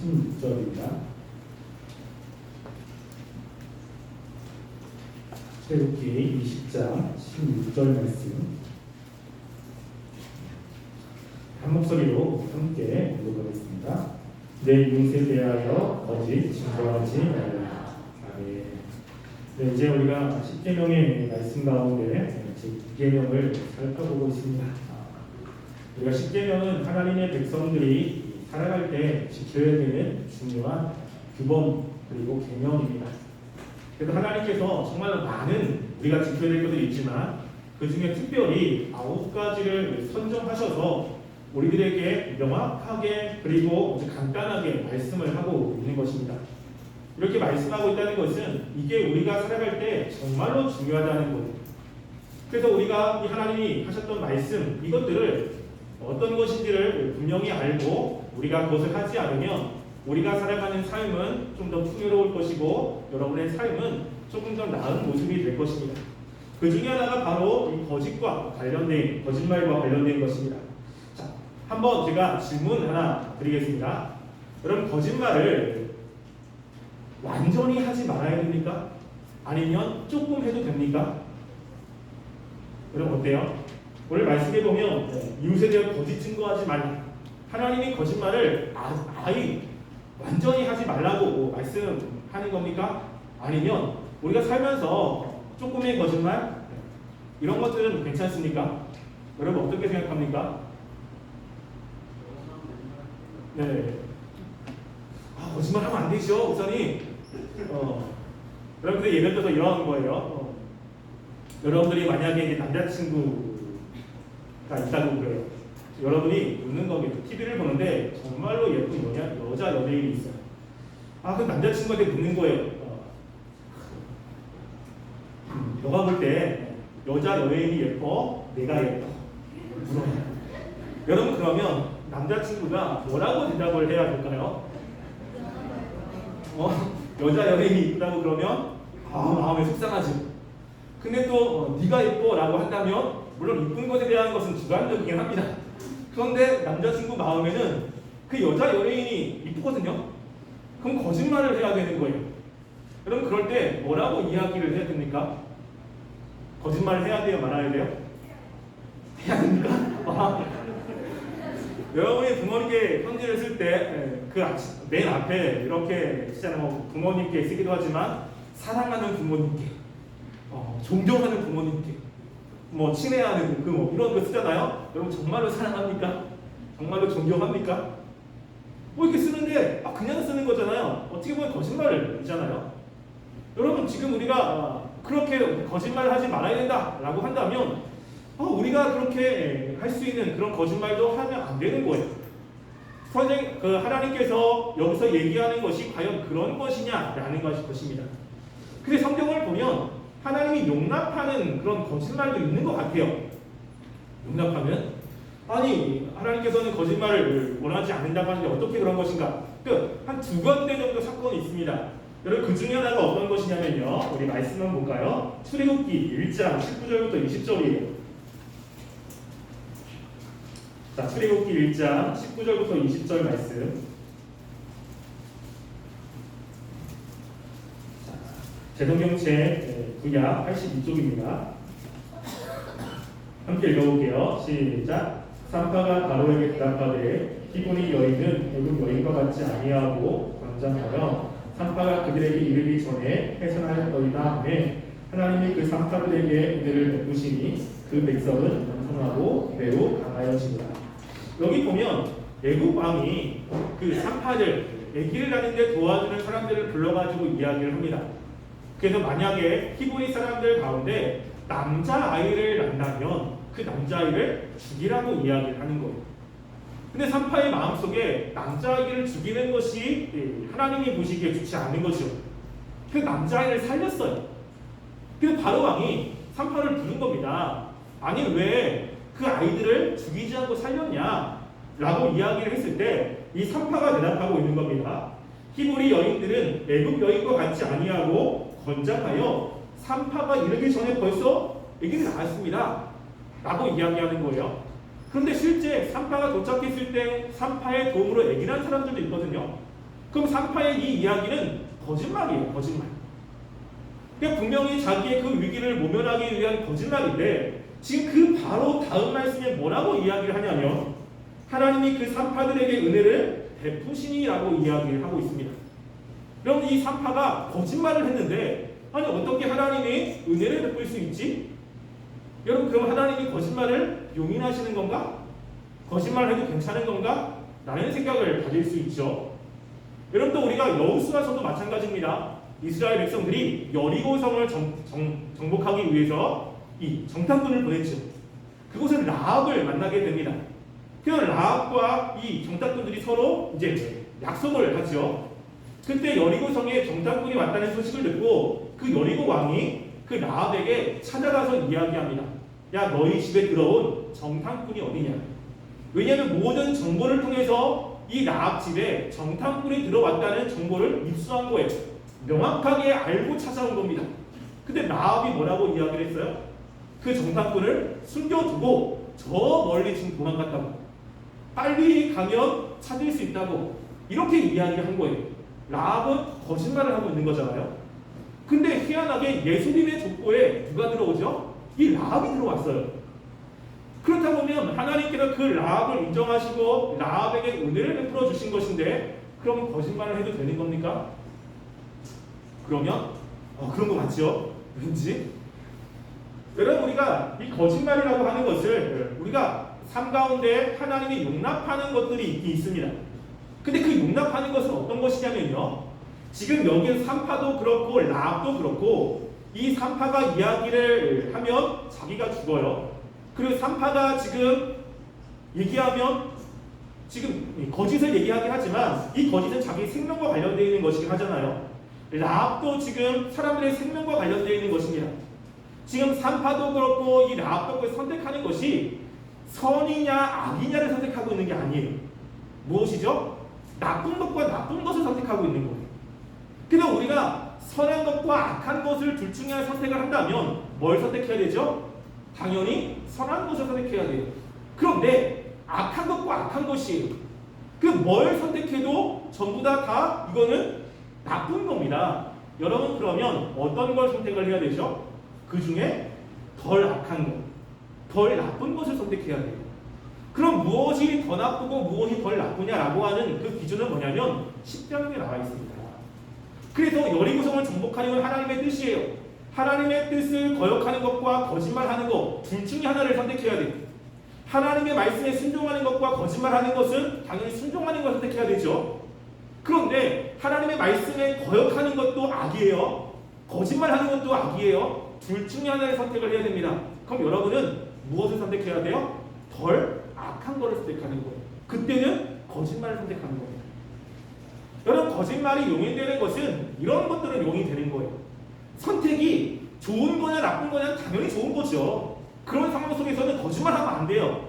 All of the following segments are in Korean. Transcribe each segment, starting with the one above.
16절입니다. 출애굽기 20장 16절 말씀 한 목소리로 함께 읽어보겠습니다. 내 이웃에 대하여 거짓 증거하지 말라. 아멘. 네, 이제 우리가 10계명의 말씀 가운데 제9계명을 살펴보고 있습니다. 우리가 10계명은 하나님의 백성들이 살아갈 때 지켜야 되는 중요한 규범 그리고 계명입니다. 그래서 하나님께서 정말 많은 우리가 지켜야 될 것들이 있지만 그 중에 특별히 아홉 가지를 선정하셔서 우리들에게 명확하게 그리고 간단하게 말씀을 하고 있는 것입니다. 이렇게 말씀하고 있다는 것은 이게 우리가 살아갈 때 정말로 중요하다는 것. 그래서 우리가 이 하나님이 하셨던 말씀 이것들을 어떤 것인지를 분명히 알고 우리가 그것을 하지 않으면 우리가 살아가는 삶은 좀 더 풍요로울 것이고 여러분의 삶은 조금 더 나은 모습이 될 것입니다. 그 중에 하나가 바로 이 거짓과 관련된 거짓말과 관련된 것입니다. 자, 한번 제가 질문 하나 드리겠습니다. 여러분 거짓말을 완전히 하지 말아야 됩니까? 아니면 조금 해도 됩니까? 여러분 어때요? 오늘 말씀해 보면 이웃에 대한 거짓 증거하지 말라. 하나님이 거짓말을 아, 아예 완전히 하지 말라고 말씀하는 겁니까? 아니면 우리가 살면서 조금의 거짓말 이런 것들은 괜찮습니까? 여러분 어떻게 생각합니까? 네. 아, 거짓말 하면 안 되죠, 우선이. 어. 여러분들 예를 들어서 이런 거예요. 어. 여러분들이 만약에 남자친구 가 있다고 그래요. 여러분이 웃는 겁니다. TV를 보는데 정말로 예쁜 여자, 여자 연예인이 있어요. 아, 그 남자친구한테 묻는 거예요. 어. 음, 너가 볼 때 여자 연예인이 예뻐? 내가 예뻐? 여러분 그러면 남자친구가 뭐라고 대답을 해야 될까요? 어? 여자 연예인이 있다고 그러면 아 마음에 속상하지. 근데 또 어, 네가 예뻐라고 한다면 물론 이쁜 것에 대한 것은 주관적이긴 합니다. 그런데 남자친구 마음에는 그 여자 연예인이 이쁘거든요. 그럼 거짓말을 해야 되는 거예요. 그럼 그럴 때 뭐라고 이야기를 해야 됩니까? 거짓말을 해야 돼요, 말아야 돼요? 해야 됩니까? 아, 여러분이 부모님께 편지를 쓸 때 그 맨 앞에 이렇게 쓰잖아요. 뭐 부모님께 쓰기도 하지만 사랑하는 부모님께, 어, 존경하는 부모님께, 뭐 친애하는 그 뭐 이런 거 쓰잖아요. 여러분 정말로 사랑합니까? 정말로 존경합니까? 뭐 이렇게 쓰는데 아, 그냥 쓰는 거잖아요. 어떻게 보면 거짓말이잖아요. 여러분 지금 우리가 아, 그렇게 거짓말을 하지 말아야 된다라고 한다면 어, 우리가 그렇게 할 수 있는 그런 거짓말도 하면 안 되는 거예요. 선생 그 하나님께서 여기서 얘기하는 것이 과연 그런 것이냐라는 것이 것입니다. 근데 성경을 보면 하나님이 용납하는 그런 거짓말도 있는 것 같아요. 용납하면 아니 하나님께서는 거짓말을 원하지 않는다고 하는데 어떻게 그런 것인가? 그 한 두 군데 정도 사건이 있습니다. 여러분 그 중에 하나가 어떤 것이냐면요. 우리 말씀 한번 볼까요? 출애굽기 1장 19절부터 20절이에요. 자, 출애굽기 1장 19절부터 20절 말씀. 자, 제동경책 구약 82쪽입니다. 함께 읽어볼게요. 시작. 산파가 바로에게 대답하되 히브리 여인은 애굽 여인과 같지 아니하고 권장하여 산파가 그들에게 이르기 전에 해산하였더이다 하매 하나님이 그 산파들에게 그들을 베푸시니 그 백성은 명성하고 매우 강하여지니라. 여기 보면 애굽 왕이 그 산파들 아기를 낳는데 도와주는 사람들을 불러가지고 이야기를 합니다. 그래서 만약에 히브리 사람들 가운데 남자 아이를 낳는다면 그 남자 아이를 죽이라고 이야기를 하는 거예요. 근데 산파의 마음속에 남자 아이를 죽이는 것이 예, 하나님이 보시기에 좋지 않은 거죠. 그 남자 아이를 살렸어요. 그래서 바로 왕이 산파를 부른 겁니다. 아니 왜 그 아이들을 죽이지 않고 살렸냐? 라고 이야기를 했을 때 이 산파가 대답하고 있는 겁니다. 히브리 여인들은 애굽 여인과 같지 아니하고 건장하여 산파가 이르기 전에 벌써 아기를 낳았습니다. 라고 이야기하는 거예요. 그런데 실제 산파가 도착했을 때 산파의 도움으로 아기 낳은 사람들도 있거든요. 그럼 산파의 이 이야기는 거짓말이에요. 거짓말. 그러니까 분명히 자기의 그 위기를 모면하기 위한 거짓말인데 지금 그 바로 다음 말씀에 뭐라고 이야기를 하냐면 하나님이 그 산파들에게 은혜를 베푸시니라고 이야기를 하고 있습니다. 여러분 이 산파가 거짓말을 했는데 아니 어떻게 하나님이 은혜를 베풀 수 있지? 여러분 그럼 하나님이 거짓말을 용인하시는 건가? 거짓말을 해도 괜찮은 건가? 라는 생각을 가질 수 있죠. 여러분 또 우리가 여우수아서도 마찬가지입니다. 이스라엘 백성들이 여리고성을 정, 정, 정 복하기 위해서 이 정탐꾼을 보냈죠. 그곳에 라합을 만나게 됩니다. 그 라합과 이 정탐꾼들이 서로 이제 약속을 하죠. 그때 여리고 성에 정탐꾼이 왔다는 소식을 듣고 그 여리고 왕이 그 라합에게 찾아가서 이야기합니다. 야 너희 집에 들어온 정탐꾼이 어디냐? 왜냐하면 모든 정보를 통해서 이 라합 집에 정탐꾼이 들어왔다는 정보를 입수한 거예요. 명확하게 알고 찾아온 겁니다. 근데 라합이 뭐라고 이야기를 했어요? 그 정탐꾼을 숨겨두고 저 멀리 지금 도망갔다고. 빨리 가면 찾을 수 있다고. 이렇게 이야기한 거예요. 라합은 거짓말을 하고 있는 거잖아요. 근데 희한하게 예수님의 족보에 누가 들어오죠? 이 라합이 들어왔어요. 그렇다 보면 하나님께서 그 라합을 인정하시고 라합에게 은혜를 베풀어 주신 것인데 그럼 거짓말을 해도 되는 겁니까? 그러면 어, 그런 거 맞죠? 왠지 여러분 우리가 이 거짓말이라고 하는 것을 우리가 삶 가운데 하나님이 용납하는 것들이 있긴 있습니다. 근데 그 용납하는 것은 어떤 것이냐면요. 지금 여기 산파도 그렇고 라합도 그렇고 이 산파가 이야기를 하면 자기가 죽어요. 그리고 산파가 지금 얘기하면 지금 이 거짓을 얘기하긴 하지만 이 거짓은 자기 생명과 관련되어 있는 것이긴 하잖아요. 라합도 지금 사람들의 생명과 관련되어 있는 것입니다. 지금 산파도 그렇고 이 라합도 선택하는 것이 선이냐 악이냐를 선택하고 있는 게 아니에요. 무엇이죠? 나쁜 것과 나쁜 것을 선택하고 있는 거예요. 근데 우리가 선한 것과 악한 것을 둘 중에 하나 선택을 한다면 뭘 선택해야 되죠? 당연히 선한 것을 선택해야 돼요. 그런데 악한 것과 악한 것이에요. 그뭘 선택해도 전부 다, 다 이거는 나쁜 겁니다. 여러분 그러면 어떤 걸 선택을 해야 되죠? 그 중에 덜 악한 것, 덜 나쁜 것을 선택해야 돼요. 그럼 무엇이 더 나쁘고 무엇이 덜 나쁘냐라고 하는 그 기준은 뭐냐면 십자가에 나와 있습니다. 그래서 여리고성을 정복하는 건 하나님의 뜻이에요. 하나님의 뜻을 거역하는 것과 거짓말하는 것 둘 중에 하나를 선택해야 돼요. 하나님의 말씀에 순종하는 것과 거짓말하는 것은 당연히 순종하는 것을 선택해야 되죠. 그런데 하나님의 말씀에 거역하는 것도 악이에요. 거짓말하는 것도 악이에요. 둘 중에 하나를 선택을 해야 됩니다. 그럼 여러분은 무엇을 선택해야 돼요? 덜 악한 것을 선택하는 거예요. 그때는 거짓말을 선택하는 거예요. 여러분 거짓말이 용인되는 것은 이런 것들은 용인되는 거예요. 선택이 좋은 거냐 나쁜 거냐 당연히 좋은 거죠. 그런 상황 속에서는 거짓말하면 안 돼요.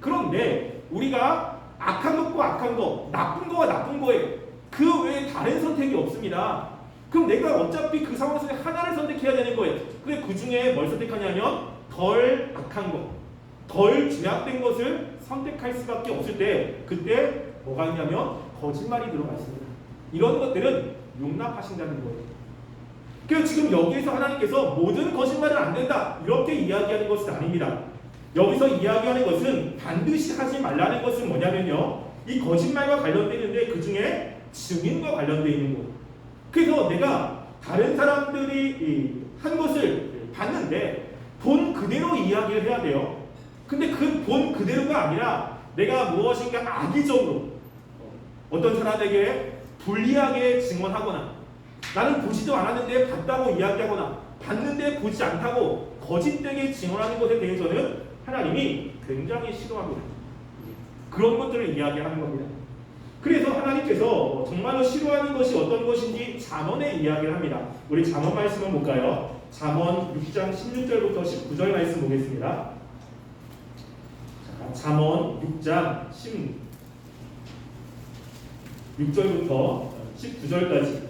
그런데 우리가 악한 것과 악한 거, 나쁜 거와 나쁜 거에 그 외에 다른 선택이 없습니다. 그럼 내가 어차피 그 상황 속에 하나를 선택해야 되는 거예요. 근데 그 중에 뭘 선택하냐면 덜 악한 거, 덜 죄악된 것을 선택할 수밖에 없을 때 그때 뭐가 있냐면 거짓말이 들어가 있습니다. 이런 것들은 용납하신다는 거예요. 그래서 지금 여기에서 하나님께서 모든 거짓말은 안 된다 이렇게 이야기하는 것은 아닙니다. 여기서 이야기하는 것은 반드시 하지 말라는 것은 뭐냐면요. 이 거짓말과 관련되어 있는데 그 중에 증인과 관련되어 있는 것. 그래서 내가 다른 사람들이 한 것을 봤는데 본 그대로 이야기를 해야 돼요. 근데 그 본 그대로가 아니라 내가 무엇인가 악의적으로 어떤 사람에게 불리하게 증언하거나 나는 보지도 않았는데 봤다고 이야기하거나 봤는데 보지 않다고 거짓되게 증언하는 것에 대해서는 하나님이 굉장히 싫어합니다. 그런 것들을 이야기하는 겁니다. 그래서 하나님께서 정말로 싫어하는 것이 어떤 것인지 잠언에 이야기를 합니다. 우리 잠언 말씀 한번 볼까요? 잠언 6장 16절부터 19절 말씀 보겠습니다. 자, 잠언 6장 16절부터 19절까지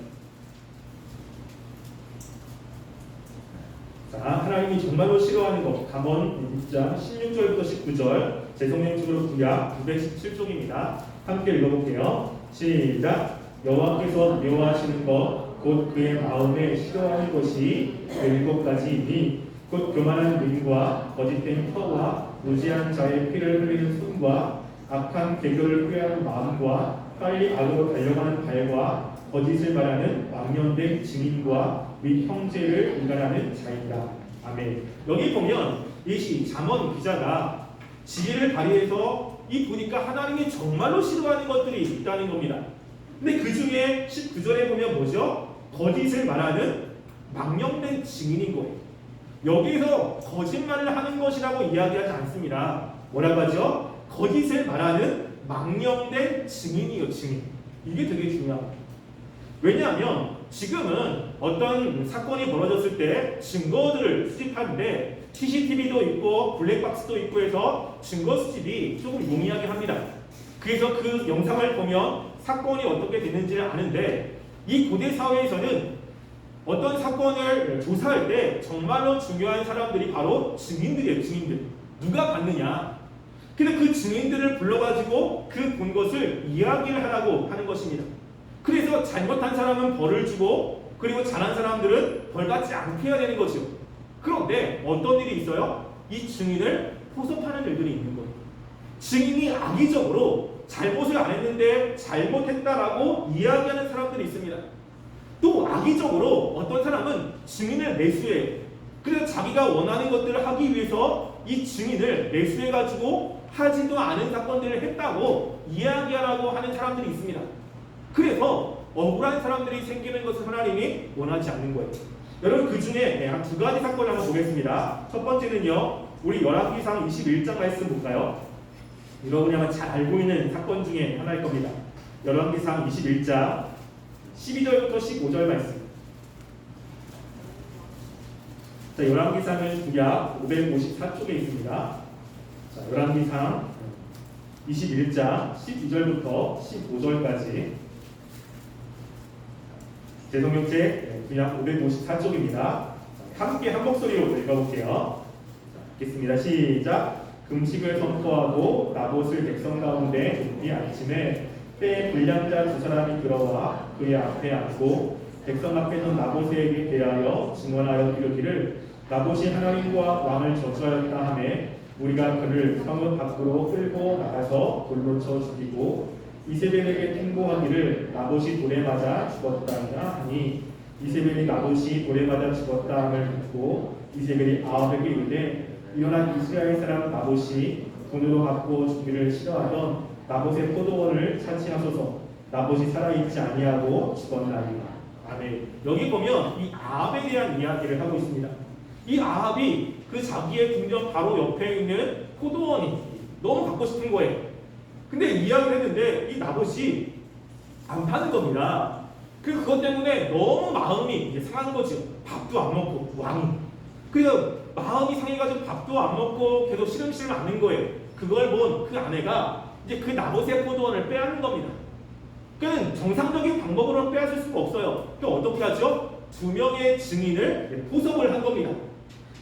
자, 하나님이 정말로 싫어하는 것, 잠언 6장 16절부터 19절, 재성령 쪽으로 구약 917쪽입니다. 함께 읽어볼게요. 시작. 여호와께서 미워하시는 것 곧 그의 마음에 싫어하는 것이 그 일곱 가지이니 곧 교만한 눈과 거짓된 혀와 무지한 자의 피를 흘리는 손과 악한 계교를 후회하는 마음과 빨리 악으로 달려가는 발과 거짓을 말하는 왕년된 증인과 및 형제를 인간하는 자이다. 아멘. 여기 보면 이시 잠언 기자가 지혜를 발휘해서 이 보니까 하나님이 정말로 싫어하는 것들이 있다는 겁니다. 근데 그 중에 19절에 보면 뭐죠? 거짓을 말하는 망령된 증인인 거예요. 여기서 거짓말을 하는 것이라고 이야기하지 않습니다. 뭐라고 하죠? 거짓을 말하는 망령된 증인이요, 증인. 이게 되게 중요합니다. 왜냐하면 지금은 어떤 사건이 벌어졌을 때 증거들을 수집하는데 CCTV도 있고 블랙박스도 있고 해서 증거 수집이 조금 용이하게 합니다. 그래서 그 영상을 보면 사건이 어떻게 됐는지를 아는데 이 고대 사회에서는 어떤 사건을 조사할 때 정말로 중요한 사람들이 바로 증인들이에요, 증인들. 누가 봤느냐. 근데 그 증인들을 불러가지고 그 본 것을 이야기를 하라고 하는 것입니다. 그래서 잘못한 사람은 벌을 주고 그리고 잘한 사람들은 벌 받지 않게 해야 되는 거죠. 그런데 어떤 일이 있어요? 이 증인을 포섭하는 일들이 있는 거예요. 증인이 악의적으로 잘못을 안 했는데 잘못했다라고 이야기하는 사람들이 있습니다. 또 악의적으로 어떤 사람은 증인을 매수해. 그래서 자기가 원하는 것들을 하기 위해서 이 증인을 매수해가지고 하지도 않은 사건들을 했다고 이야기하라고 하는 사람들이 있습니다. 그래서 억울한 사람들이 생기는 것을 하나님이 원하지 않는 거예요. 여러분 그 중에 한 두 가지 사건을 한번 보겠습니다. 첫 번째는요, 우리 열왕기상 21장 말씀 볼까요? 여러분이 아마 잘 알고 있는 사건 중에 하나일 겁니다. 열왕기상 21장 12절부터 15절 말씀. 자, 열왕기상은 구약 554쪽에 있습니다. 자, 열왕기상 21장 12절부터 15절까지 제성경책 구약 554쪽입니다. 함께 한 목소리로 읽어볼게요. 자, 읽겠습니다. 시작. 금식을 선포하고 나봇을 백성 가운데 이 아침에 때에 불량자 두 사람이 들어와 그의 앞에 앉고 백성 앞에 선 나봇에게 대하여 증언하여 이르기를 나봇이 하나님과 왕을 저주하였다 하매 우리가 그를 성읍 밖으로 끌고 나가서 돌로 쳐 죽이고 이세벨에게 통보하기를 나봇이 돌에 맞아 죽었다냐 하니 이세벨이 나봇이 돌에 맞아 죽었다 함을 듣고 이세벨이 아합에게 이르되 일어난 이스라엘 사람 나봇이 돈으로 갚고 죽기를 싫어하던 나봇의 포도원을 차지하소서 나봇이 살아있지 아니하고 죽었나이다 아멘 여기 보면 이 아합에 대한 이야기를 하고 있습니다 이 아합이 그 자기의 궁전 바로 옆에 있는 포도원이 너무 갖고 싶은 거예요. 근데 이야기를 했는데 이 나봇이 안 파는 겁니다. 그 그것 때문에 너무 마음이 이제 상한 거죠. 밥도 안 먹고 왕이. 그래서 마음이 상해가지고 밥도 안 먹고 계속 시름시름 하는 거예요. 그걸 본 그 아내가 이제 그 나봇의 포도원을 빼앗는 겁니다. 그는 정상적인 방법으로 빼앗을 수가 없어요. 또 어떻게 하죠? 두 명의 증인을 포섭을 한 겁니다.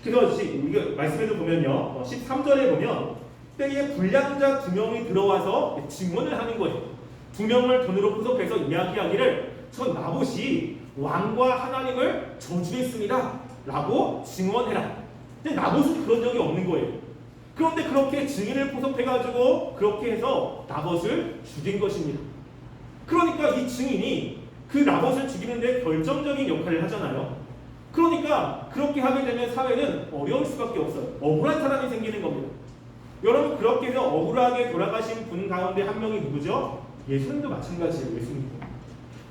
그래서 이거 말씀에도 보면요. 13절에 보면 때에 불량자 두 명이 들어와서 증언을 하는 거예요. 두 명을 돈으로 포섭해서 이야기하기를 저 나봇이 왕과 하나님을 저주했습니다. 라고 증언해라. 근데 나봇은 그런 적이 없는 거예요. 그런데 그렇게 증인을 포섭해가지고 그렇게 해서 나봇을 죽인 것입니다. 그러니까 이 증인이 그 나봇을 죽이는데 결정적인 역할을 하잖아요. 그러니까 그렇게 하게 되면 사회는 어려울 수밖에 없어요. 억울한 사람이 생기는 겁니다. 여러분 그렇게 해서 억울하게 돌아가신 분 가운데 한 명이 누구죠? 예수님도 마찬가지예요. 예수님도.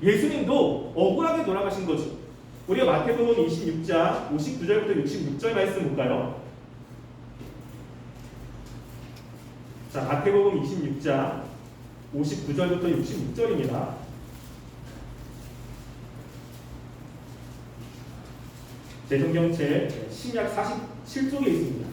예수님도 억울하게 돌아가신 거죠. 우리가 마태복음 26장 59절부터 66절 말씀 볼까요? 자, 마태복음 26장 59절부터 66절입니다. 제 성경책 신약 47쪽에 있습니다.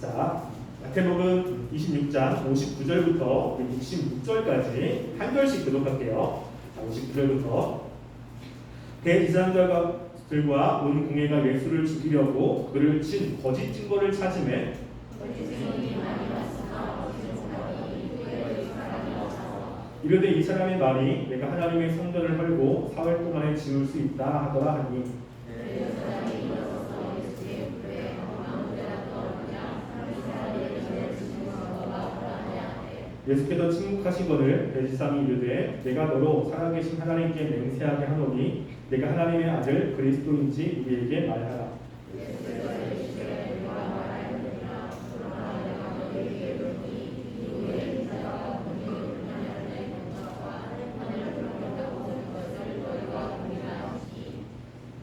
자, 마태복음 26장 59절부터 66절까지 한 절씩 교독할게요. 자, 59절부터 대이사장 들과 온 궁예가 예수를 죽이려고 그를 친 거짓 증거를 찾음에 이르되 이 사람의 말이 내가 하나님의 성전을 헐고 사흘 동안에 지을 수 있다 하더라 하니. 예수께서 침묵하시거늘 대지상이 이르되 내가 너로 살아계신 하나님께 맹세하게 하노니 내가 하나님의 아들 그리스도인지 우리에게 말하라.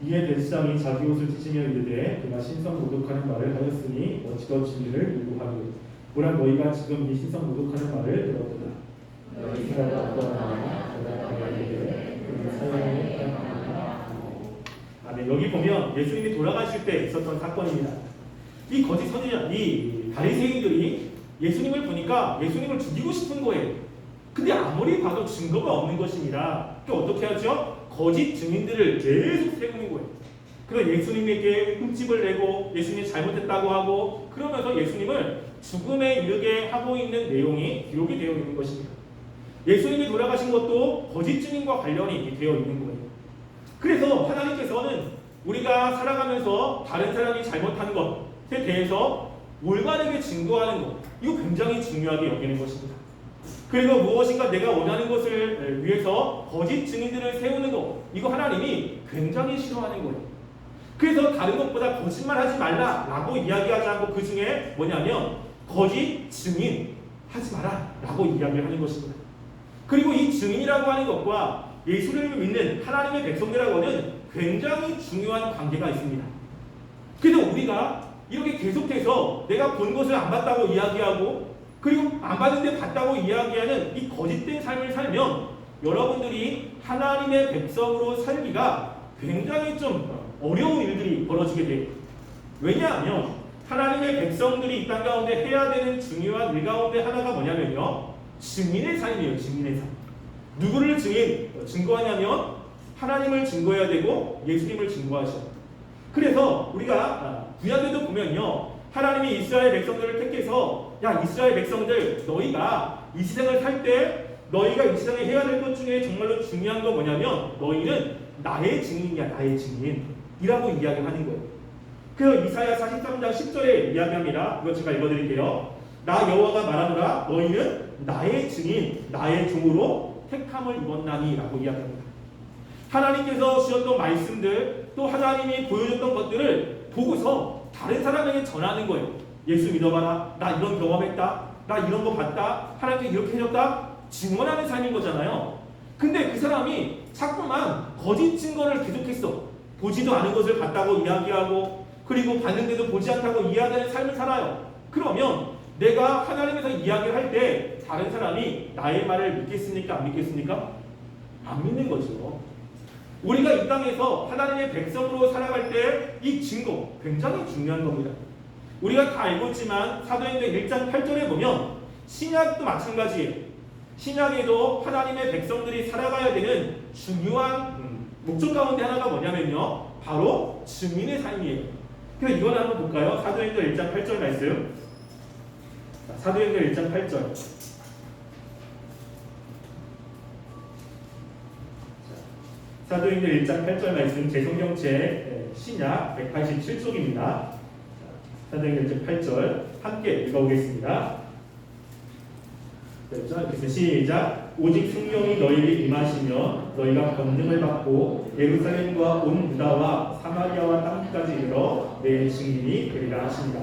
이에 대지상이 자기 옷을 찢으며 이르되 그가 신성 모독하는 말을 하였으니 어찌더 진리를 요구하리요 보라 너희가 지금 이 신성 모독하는 말을 들었도다. 어떠하냐 대답하여 이르되 그는 사형에 해당하느니라 아, 네, 여기 보면 예수님이 돌아가실 때 있었던 사건입니다. 이 거짓 선지자, 이 바리새인들이 예수님을 보니까 예수님을 죽이고 싶은 거예요. 근데 아무리 봐도 증거가 없는 것이니라 그 어떻게 하죠? 거짓 증인들을 계속 세우는 거예요. 그래서 예수님에게 흠집을 내고 예수님이 잘못했다고 하고 그러면서 예수님을 죽음에 이르게 하고 있는 내용이 기록이 되어 있는 것입니다. 예수님이 돌아가신 것도 거짓 증인과 관련이 되어 있는 거예요. 그래서 하나님께서는 우리가 살아가면서 다른 사람이 잘못한 것에 대해서 올바르게 증거하는 것, 이거 굉장히 중요하게 여기는 것입니다. 그리고 무엇인가 내가 원하는 것을 위해서 거짓 증인들을 세우는 것, 이거 하나님이 굉장히 싫어하는 거예요. 그래서 다른 것보다 거짓말 하지 말라라고 이야기하지 않고 그 중에 뭐냐면 거짓 증인 하지 마라라고 이야기를 하는 것입니다. 그리고 이 증인이라고 하는 것과 예수를 믿는 하나님의 백성들하고는 굉장히 중요한 관계가 있습니다. 그래서 우리가 이렇게 계속해서 내가 본 것을 안 봤다고 이야기하고 그리고 안 봤는데 봤다고 이야기하는 이 거짓된 삶을 살면 여러분들이 하나님의 백성으로 살기가 굉장히 좀 어려운 일들이 벌어지게 돼요. 왜냐하면 하나님의 백성들이 이 땅 가운데 해야 되는 중요한 일 가운데 하나가 뭐냐면요. 증인의 삶이에요. 증인의 삶. 누구를 증인, 증거하냐면 하나님을 증거해야 되고 예수님을 증거하셔. 그래서 우리가 아, 구약에도 보면요. 하나님이 이스라엘 백성들을 택해서 야 이스라엘 백성들 너희가 이 세상을 살 때 너희가 이 세상에 해야 될 것 중에 정말로 중요한 건 뭐냐면 너희는 나의 증인이야 나의 증인이라고 이야기하는 거예요. 그 이사야 43장 10절에 이야기합니다. 이거 제가 읽어드릴게요. 나 여호와가 말하노라 너희는 나의 증인 나의 종으로 택함을 입었나니라고 이야기합니다. 하나님께서 주셨던 말씀들 또 하나님이 보여줬던 것들을 보고서 다른 사람에게 전하는 거예요. 예수 믿어봐라. 나 이런 경험했다. 나 이런 거 봤다. 하나님께 이렇게 해줬다. 증언하는 삶인 거잖아요. 근데 그 사람이 자꾸만 거짓 증거를 계속했어. 보지도 않은 것을 봤다고 이야기하고 그리고 봤는데도 보지 않다고 이야기하는 삶을 살아요. 그러면 내가 하나님에서 이야기를 할 때 다른 사람이 나의 말을 믿겠습니까? 안 믿겠습니까? 안 믿는 거죠. 우리가 이 땅에서 하나님의 백성으로 살아갈 때 이 증거 굉장히 중요한 겁니다. 우리가 다 알고 있지만 사도행전 1장 8절에 보면 신약도 마찬가지예요. 신약에도 하나님의 백성들이 살아가야 되는 중요한 음, 목적 가운데 하나가 뭐냐면요. 바로 증인의 삶이에요. 그래서 이걸 한번 볼까요? 사도행전 1장 8절 말씀. 자, 사도행전 1장 8절. 사도행전 1장 8절 말씀 제성경체 신약 187쪽입니다. 사도행전 8절 함께 읽어보겠습니다. 그래서 시작 오직 성령이 너희에게 임하시면 너희가 권능을 받고 예루살렘과 온 유다와 사마리아와 땅까지 이르러 내 증인이 되리라 하십니다.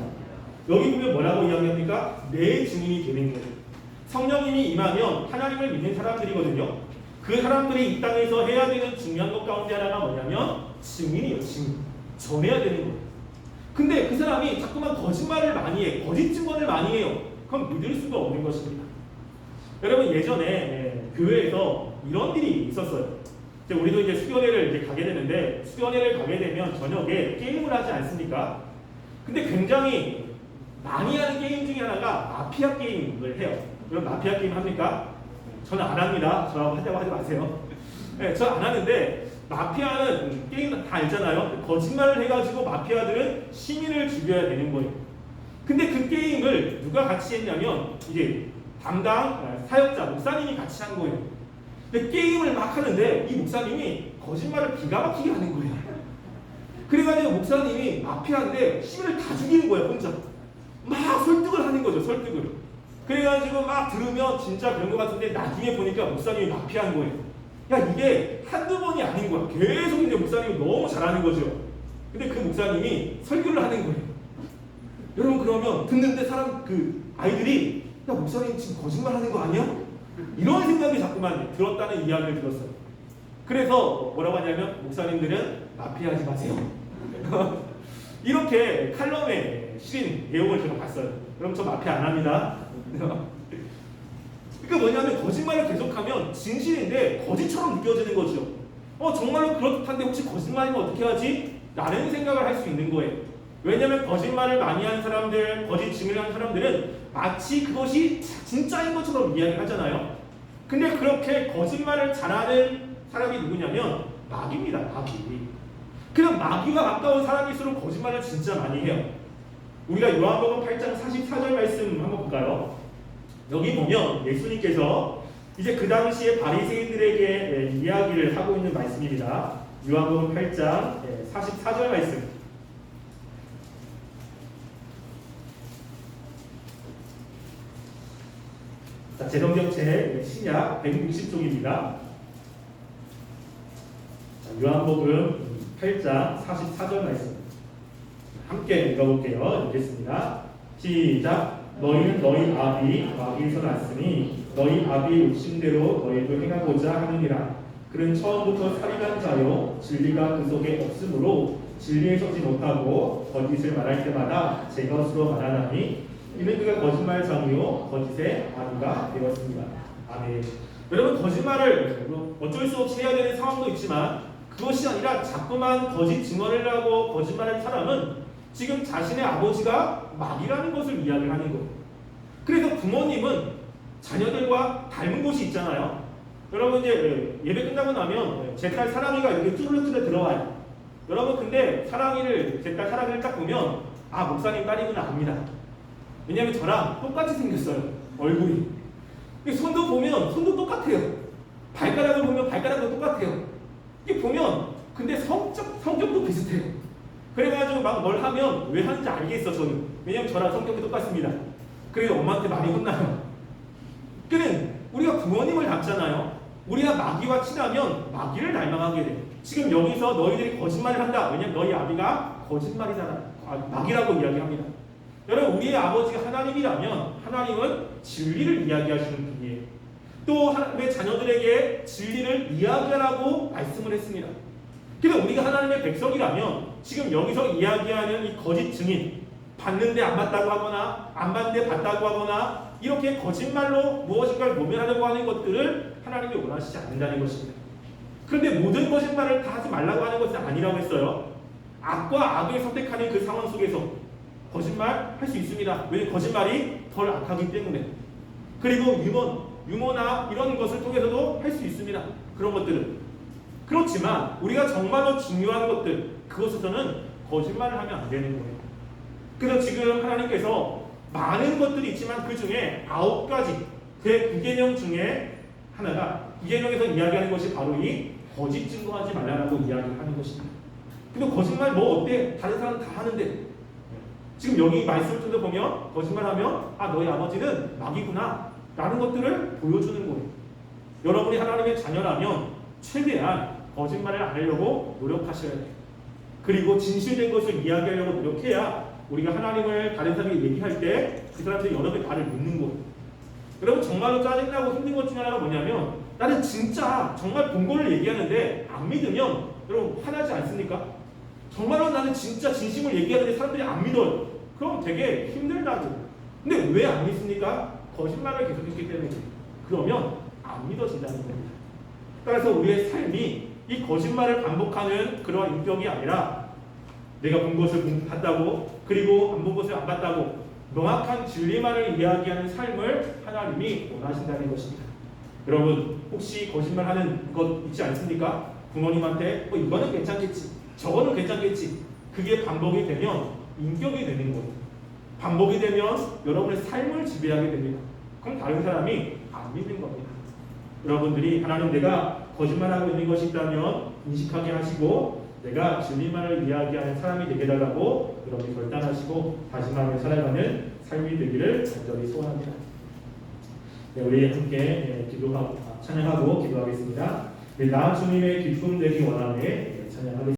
여기 보면 뭐라고 이야기합니까? 내 증인이 되는 거예요. 성령님이 임하면 하나님을 믿는 사람들이거든요. 그 사람들이 이 땅에서 해야 되는 중요한 것 가운데 하나가 뭐냐면 증인이에요. 증인. 전해야 되는 거예요. 근데 그 사람이 자꾸만 거짓말을 많이 해. 거짓 증언을 많이 해요. 그럼 믿을 수가 없는 것입니다. 여러분 예전에 예, 교회에서 이런 일이 있었어요. 이제 우리도 이제 수련회를 이제 가게 되는데 수련회를 가게 되면 저녁에 게임을 하지 않습니까? 근데 굉장히 많이 하는 게임 중에 하나가 마피아 게임을 해요. 그럼 마피아 게임 합니까? 저는 안 합니다. 저하고 하자고 하지 마세요. 네, 저 안 하는데 마피아는 게임 다 알잖아요. 거짓말을 해가지고 마피아들은 시민을 죽여야 되는 거예요. 근데 그 게임을 누가 같이 했냐면 이제 담당 어, 사역자 목사님이 같이 한 거예요. 근데 게임을 막 하는데 이 목사님이 거짓말을 기가 막히게 하는 거예요. 그래가지고 목사님이 마피아인데 힘을 다 죽이는 거예요 혼자. 막 설득을 하는 거죠 설득을. 그래가지고 막 들으면 진짜 그런 것 같은데 나중에 보니까 목사님이 마피아인 거예요. 야 이게 한두 번이 아닌 거야. 계속 이제 목사님이 너무 잘하는 거죠. 근데 그 목사님이 설교를 하는 거예요. 여러분 그러면 듣는데 사람 그 아이들이 야 목사님 지금 거짓말 하는 거 아니야? 이런 생각이 자꾸만 들었다는 이야기를 들었어요. 그래서 뭐라고 하냐면 목사님들은 마피아하지 마세요. 이렇게 칼럼에 실린 내용을 제가 봤어요. 그럼 저 마피아 안 합니다. 그러니까 뭐냐면 거짓말을 계속하면 진실인데 거짓처럼 느껴지는 거죠. 어 정말로 그렇단데 혹시 거짓말이면 어떻게 하지? 라는 생각을 할 수 있는 거예요. 왜냐하면 거짓말을 많이 하는 사람들, 거짓 증언을 하는 사람들은 마치 그것이 진짜인 것처럼 이야기를 하잖아요. 근데 그렇게 거짓말을 잘하는 사람이 누구냐면 마귀입니다. 마귀. 그냥 마귀가 가까운 사람일수록 거짓말을 진짜 많이 해요. 우리가 요한복음 8장 44절 말씀 한번 볼까요? 여기 보면 예수님께서 이제 그 당시에 바리새인들에게 예, 이야기를 하고 있는 말씀입니다. 요한복음 8장 예, 44절 말씀. 자, 재성경책 신약 160쪽입니다. 자, 요한복음 8장 44절 말씀. 함께 읽어볼게요. 읽겠습니다. 시작. 너희는 너희 아비 마귀에서 났으니 너희 아비 욕심대로 너희도 행하고자 하느니라. 그는 처음부터 살인한 자요 진리가 그 속에 없으므로 진리에 서지 못하고 거짓을 말할 때마다 제 것으로 말하나니 이는 그가 거짓말장이요 거짓의 아비가 되었습니다. 아멘. 여러분 거짓말을 뭐 어쩔 수 없이 해야 되는 상황도 있지만 그것이 아니라 자꾸만 거짓 증언을 하고 거짓말하는 사람은 지금 자신의 아버지가 마귀라는 것을 이야기를 하는 거예요. 그래서 부모님은 자녀들과 닮은 곳이 있잖아요. 여러분 이제 예배 끝나고 나면 제 딸 사랑이가 이렇게 쭈르쭈르 들어와요. 여러분 근데 사랑이를 제 딸 사랑이를 딱 보면 아 목사님 딸이구나 압니다. 왜냐하면 저랑 똑같이 생겼어요 얼굴이. 손도 보면 손도 똑같아요. 발가락을 보면 발가락도 똑같아요. 이게 보면 근데 성적 성격도 비슷해요. 그래가지고 막 뭘 하면 왜 하는지 알겠어 저는. 왜냐면 저랑 성격이 똑같습니다. 그래서 엄마한테 많이 혼나요. 그는 우리가 부모님을 닮잖아요. 우리가 마귀와 친하면 마귀를 닮아가게 돼. 지금 여기서 너희들이 거짓말을 한다. 왜냐면 너희 아비가 거짓말이잖아. 아, 마귀라고 이야기합니다. 여러분 우리의 아버지가 하나님이라면 하나님은 진리를 이야기하시는 분이에요. 또 하나님의 자녀들에게 진리를 이야기하라고 말씀을 했습니다. 그래서 우리가 하나님의 백성이라면 지금 여기서 이야기하는 이 거짓 증인 봤는데 안 봤다고 하거나 안 봤는데 봤다고 하거나 이렇게 거짓말로 무엇인가를 모면하려고 하는 것들을 하나님이 원하시지 않는다는 것입니다. 그런데 모든 거짓말을 다 하지 말라고 하는 것은 아니라고 했어요. 악과 악을 선택하는 그 상황 속에서 거짓말 할 수 있습니다. 왜 거짓말이 덜 악하기 때문에. 그리고 유머, 유머나 이런 것을 통해서도 할 수 있습니다. 그런 것들은. 그렇지만 우리가 정말로 중요한 것들 그것에서는 거짓말을 하면 안 되는 거예요. 그래서 지금 하나님께서 많은 것들이 있지만 그 중에 아홉 가지 대구계명 중에 하나가 구계명에서 이야기하는 것이 바로 이 거짓 증거하지 말라라고 이야기하는 것입니다. 근데 거짓말 뭐 어때? 다른 사람 다 하는데 지금 여기 말씀을 통해 보면 거짓말하면 아 너희 아버지는 마귀구나 라는 것들을 보여주는 거예요. 여러분이 하나님의 자녀라면 최대한 거짓말을 안 하려고 노력하셔야 돼요. 그리고 진실된 것을 이야기하려고 노력해야 우리가 하나님을 다른 사람이 얘기할 때 그 사람들이 여러 개 말을 묻는 거예요. 여러분 정말로 짜증나고 힘든 것 중에 하나가 뭐냐면 나는 진짜 정말 본 거를 얘기하는데 안 믿으면 여러분 화나지 않습니까? 정말로 나는 진짜 진심을 얘기하는데 사람들이 안 믿어요. 그럼 되게 힘들다고. 근데 왜 안 믿습니까? 거짓말을 계속했기 때문에. 그러면 안 믿어진다는 겁니다. 따라서 우리의 삶이 이 거짓말을 반복하는 그러한 인격이 아니라 내가 본 것을 본- 봤다고 그리고 안 본 것을 안 봤다고 명확한 진리만을 이야기하는 삶을 하나님이 원하신다는 것입니다. 여러분 혹시 거짓말하는 것 있지 않습니까? 부모님한테 뭐 이거는 괜찮겠지, 저거는 괜찮겠지. 그게 반복이 되면 인격이 되는 거예요. 반복이 되면 여러분의 삶을 지배하게 됩니다. 그럼 다른 사람이 안 믿는 겁니다. 여러분들이 하나님 내가 거짓말하고 있는 것이 있다면 인식하게 하시고 내가 진리만을 이야기하는 사람이 되게 달라고 여러분이 결단하시고 다짐하며 살아가는 삶이 되기를 간절히 소원합니다. 네, 우리 함께 네, 기도하고 찬양하고 기도하겠습니다. 네, 나 주님의 기쁨 되기 원하네 찬양하겠습니다.